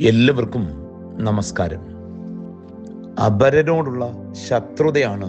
എല്ലാവർക്കും നമസ്കാരം. അപരനോടുള്ള ശത്രുതയാണ്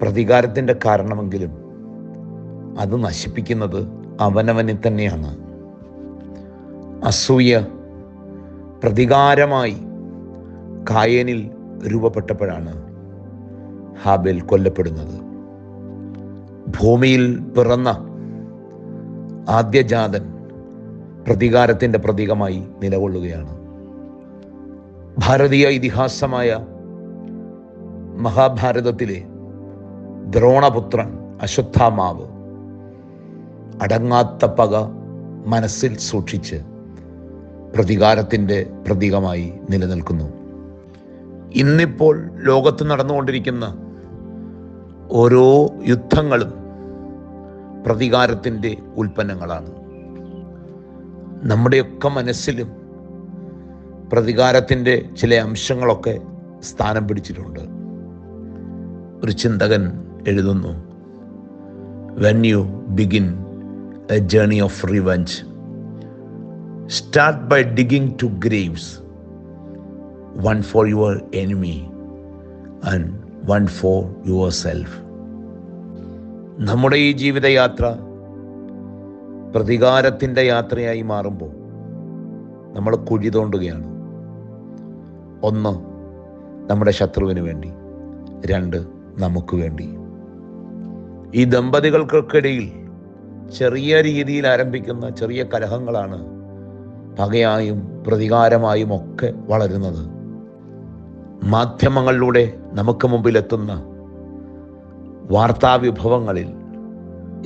പ്രതികാരത്തിന്റെ കാരണമെങ്കിലും അത് നശിപ്പിക്കുന്നത് അവനവനെ തന്നെയാണ്. അസൂയ പ്രതികാരമായി കായനിൽ രൂപപ്പെട്ടപ്പോഴാണ് ഹാബിൽ കൊല്ലപ്പെടുന്നത്. ഭൂമിയിൽ പിറന്ന ആദ്യജാതൻ പ്രതികാരത്തിന്റെ പ്രതീകമായി നിലകൊള്ളുകയാണ്. ഭാരതീയ ഇതിഹാസമായ മഹാഭാരതത്തിലെ ദ്രോണപുത്രൻ അശ്വത്ഥാമാവ് അടങ്ങാത്ത പക മനസ്സിൽ സൂക്ഷിച്ച് പ്രതികാരത്തിന്റെ പ്രതീകമായി നിലനിൽക്കുന്നു. ഇന്നിപ്പോൾ ലോകത്ത് നടന്നുകൊണ്ടിരിക്കുന്ന ഓരോ യുദ്ധങ്ങളും പ്രതികാരത്തിന്റെ ഉൽപ്പന്നങ്ങളാണ്. നമ്മുടെയൊക്കെ മനസ്സിലും പ്രതികാരത്തിന്റെ ചില അംശങ്ങളൊക്കെ സ്ഥാനം പിടിച്ചിട്ടുണ്ട്. ഒരു ചിന്തകൻ എഴുതുന്നു when you begin a journey of revenge start by digging two graves one for your enemy and one for yourself നമ്മുടെ ഈ ജീവിതയാത്ര പ്രതികാരത്തിന്റെ യാത്രയായി മാറുമ്പോൾ നമ്മൾ കുഴി തോണ്ടുകയാണ്. ഒന്ന് നമ്മുടെ ശത്രുവിന് വേണ്ടി. രണ്ട് നമുക്ക് വേണ്ടി. ഈ ദമ്പതികൾക്കിടയിൽ ചെറിയ രീതിയിൽ ആരംഭിക്കുന്ന ചെറിയ കലഹങ്ങളാണ് പകയായും പ്രതികാരമായും ഒക്കെ വളരുന്നത്. മാധ്യമങ്ങളിലൂടെ നമുക്ക് മുമ്പിലെത്തുന്ന വാർത്താവിഭവങ്ങളിൽ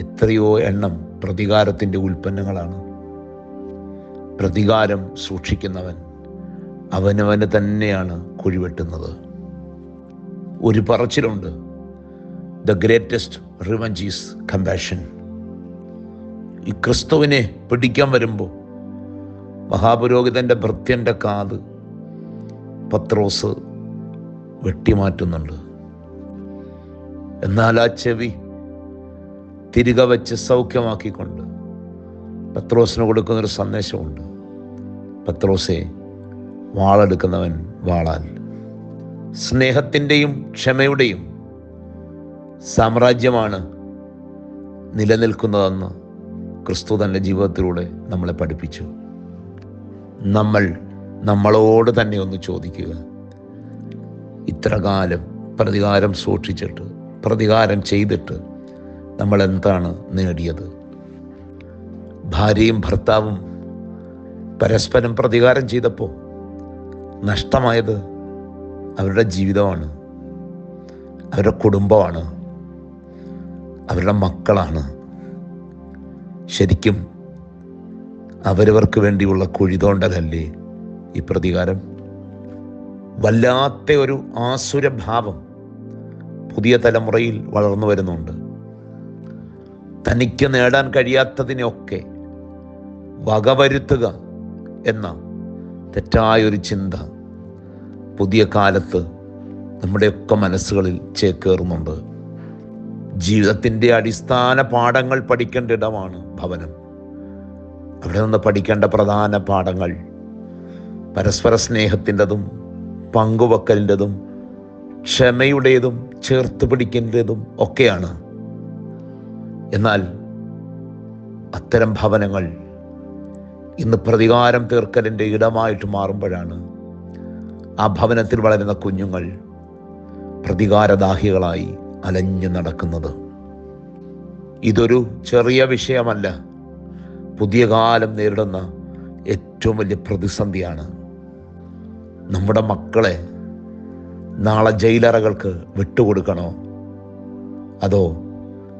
എത്രയോ എണ്ണം പ്രതികാരത്തിന്റെ ഉൽപ്പന്നങ്ങളാണ്. പ്രതികാരം സൂക്ഷിക്കുന്നവൻ അവനവന് തന്നെയാണ് കുഴിവെട്ടുന്നത്. ഒരു പറച്ചിലുണ്ട്. The greatest revenge is compassion ഈ ക്രിസ്തുവിനെ പിടിക്കാൻ വരുമ്പോൾ മഹാപുരോഹിതന്റെ ഭൃത്യന്റെ കാത് പത്രോസ് വെട്ടിമാറ്റുന്നുണ്ട്. എന്നാൽ ആ ചെവി തിരികെ വെച്ച് സൗഖ്യമാക്കിക്കൊണ്ട് പത്രോസിന് കൊടുക്കുന്നൊരു സന്ദേശമുണ്ട്. പത്രോസെ വാളെടുക്കുന്നവൻ വാളാൽ. സ്നേഹത്തിന്റെയും ക്ഷമയുടെയും സാമ്രാജ്യമാണ് നിലനിൽക്കുന്നതെന്ന് ക്രിസ്തു തന്റെ ജീവിതത്തിലൂടെ നമ്മളെ പഠിപ്പിച്ചു. നമ്മൾ നമ്മളോട് തന്നെ ഒന്ന് ചോദിക്കുക. ഇത്രകാലം പ്രതികാരം സൂക്ഷിച്ചിട്ട് പ്രതികാരം ചെയ്തിട്ട് നമ്മൾ എന്താണ് നേടിയത്? ഭാര്യയും ഭർത്താവും പരസ്പരം പ്രതികാരം ചെയ്തപ്പോൾ നഷ്ടമായത് അവരുടെ ജീവിതമാണ്. അവരുടെ കുടുംബമാണ്. അവരുടെ മക്കളാണ്. ശരിക്കും അവരവർക്ക് വേണ്ടിയുള്ള കുഴിതോണ്ടലല്ലേ ഈ പ്രതികാരം? വല്ലാത്ത ഒരു ആസുരഭാവം പുതിയ തലമുറയിൽ വളർന്നു വരുന്നുണ്ട്. തനിക്ക് നേടാൻ കഴിയാത്തതിനെയൊക്കെ വകവരുത്തുക എന്ന തെറ്റായൊരു ചിന്ത പുതിയ കാലത്ത് നമ്മുടെയൊക്കെ മനസ്സുകളിൽ ചേക്കേറുന്നുണ്ട്. ജീവിതത്തിന്റെ അടിസ്ഥാന പാഠങ്ങൾ പഠിക്കേണ്ട ഇടമാണ് ഭവനം. അവിടെ നിന്ന് പഠിക്കേണ്ട പ്രധാന പാഠങ്ങൾ പരസ്പര സ്നേഹത്തിന്റെതും പങ്കുവെക്കലിന്റെതും ക്ഷമയുടേതും ചേർത്ത് പിടിക്കേണ്ടതും ഒക്കെയാണ്. എന്നാൽ അത്തരം ഭവനങ്ങൾ ഇന്ന് പ്രതികാരം തീർക്കലിന്റെ ഇടമായിട്ട് മാറുമ്പോഴാണ് ആ ഭവനത്തിൽ വളരുന്ന കുഞ്ഞുങ്ങൾ പ്രതികാരദാഹികളായി അലഞ്ഞു നടക്കുന്നത്. ഇതൊരു ചെറിയ വിഷയമല്ല. പുതിയ കാലം നേരിടുന്ന ഏറ്റവും വലിയ പ്രതിസന്ധിയാണ്. നമ്മുടെ മക്കളെ നാളെ ജയിലറകൾക്ക് വിട്ടുകൊടുക്കണോ? അതോ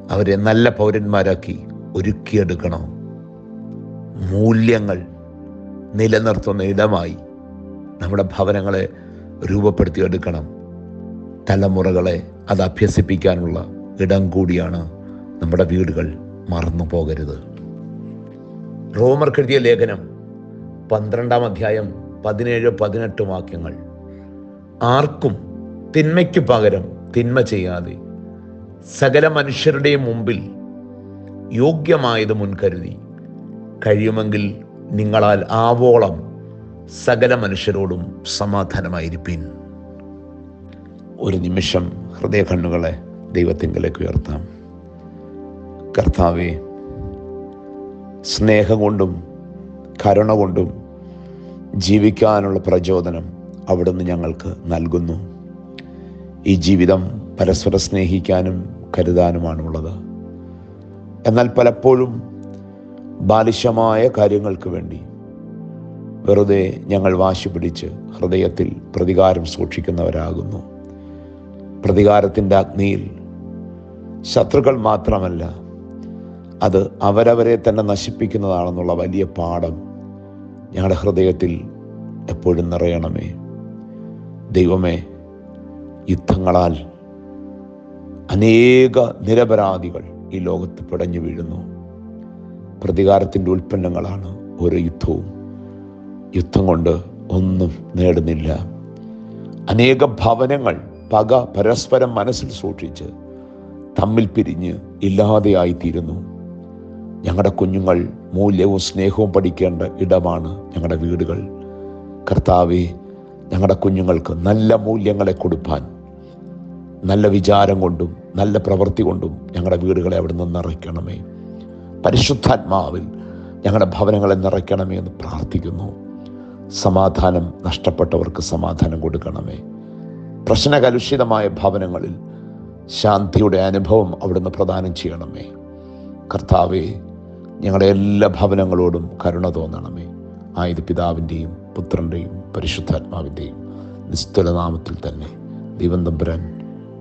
അവരെ നല്ല പൗരന്മാരാക്കി ഒരുക്കിയെടുക്കണോ. മൂല്യങ്ങൾ നിലനിർത്തുന്ന ഇടമായി നമ്മുടെ ഭവനങ്ങളെ രൂപപ്പെടുത്തിയെടുക്കണം. തലമുറകളെ അത് അഭ്യസിപ്പിക്കാനുള്ള ഇടം കൂടിയാണ് നമ്മുടെ വീടുകൾ മറന്നു പോകരുത്. റോമർക്കെഴുതിയ ലേഖനം പന്ത്രണ്ടാം അധ്യായം പതിനേഴ് പതിനെട്ട് വാക്യങ്ങൾ. ആർക്കും തിന്മയ്ക്ക് പകരം തിന്മ ചെയ്യാതെ സകല മനുഷ്യരുടെയും മുമ്പിൽ യോഗ്യമായത് മുൻകരുതി കഴിയുമെങ്കിൽ നിങ്ങളാൽ ആവോളം സകല മനുഷ്യരോടും സമാധാനമായിരിപ്പീൻ. ഒരു നിമിഷം ഹൃദയ കണ്ണുകളെ ദൈവത്തിങ്കിലേക്ക് ഉയർത്താം. കർത്താവെ സ്നേഹം കൊണ്ടും കരുണ കൊണ്ടും ജീവിക്കാനുള്ള പ്രചോദനം അവിടുന്ന് ഞങ്ങൾക്ക് നൽകുന്നു. ഈ ജീവിതം പരസ്പരം സ്നേഹിക്കാനും കരുതാനുമാണുള്ളത്. എന്നാൽ പലപ്പോഴും ബാലിശമായ കാര്യങ്ങൾക്ക് വേണ്ടി വെറുതെ ഞങ്ങൾ വാശി പിടിച്ച് ഹൃദയത്തിൽ പ്രതികാരം സൂക്ഷിക്കുന്നവരാകുന്നു. പ്രതികാരത്തിന്റെ അഗ്നിയിൽ ശത്രുക്കൾ മാത്രമല്ല അത് അവരവരെ തന്നെ നശിപ്പിക്കുന്നതാണെന്നുള്ള വലിയ പാഠം ഞങ്ങളുടെ ഹൃദയത്തിൽ എപ്പോഴും നിറയണമേ. ദൈവമേ യുദ്ധങ്ങളാൽ അനേക നിരപരാധികൾ ഈ ലോകത്ത് പിടഞ്ഞു വീഴുന്നു. പ്രതികാരത്തിന്റെ ഉൽപ്പന്നങ്ങളാണ് ഓരോ യുദ്ധവും. യുദ്ധം കൊണ്ട് ഒന്നും നേടുന്നില്ല. അനേക ഭവനങ്ങൾ പക പരസ്പരം മനസ്സിൽ സൂക്ഷിച്ച് തമ്മിൽ പിരിഞ്ഞ് ഇല്ലാതെയായിത്തീരുന്നു. ഞങ്ങളുടെ കുഞ്ഞുങ്ങൾ മൂല്യവും സ്നേഹവും പഠിക്കേണ്ട ഇടമാണ് ഞങ്ങളുടെ വീടുകൾ. കർത്താവെ ഞങ്ങളുടെ കുഞ്ഞുങ്ങൾക്ക് നല്ല മൂല്യങ്ങളെ കൊടുപ്പാൻ നല്ല വിചാരം കൊണ്ടും നല്ല പ്രവൃത്തി കൊണ്ടും ഞങ്ങളുടെ വീടുകളെ അവിടെ നിന്ന് നിറയ്ക്കണമേ. പരിശുദ്ധാത്മാവിൽ ഞങ്ങളുടെ ഭവനങ്ങളെ നിറയ്ക്കണമേ എന്ന് പ്രാർത്ഥിക്കുന്നു. സമാധാനം നഷ്ടപ്പെട്ടവർക്ക് സമാധാനം കൊടുക്കണമേ. പ്രശ്നകലുഷിതമായ ഭവനങ്ങളിൽ ശാന്തിയുടെ അനുഭവം അവിടുന്ന് പ്രദാനം ചെയ്യണമേ. കർത്താവെ ഞങ്ങളുടെ എല്ലാ ഭവനങ്ങളോടും കരുണ തോന്നണമേ. ആയത് പിതാവിന്റെയും പുത്രന്റെയും പരിശുദ്ധാത്മാവിന്റെയും നിസ്തുലനാമത്തിൽ തന്നെ. ദൈവം തമ്പുരാൻ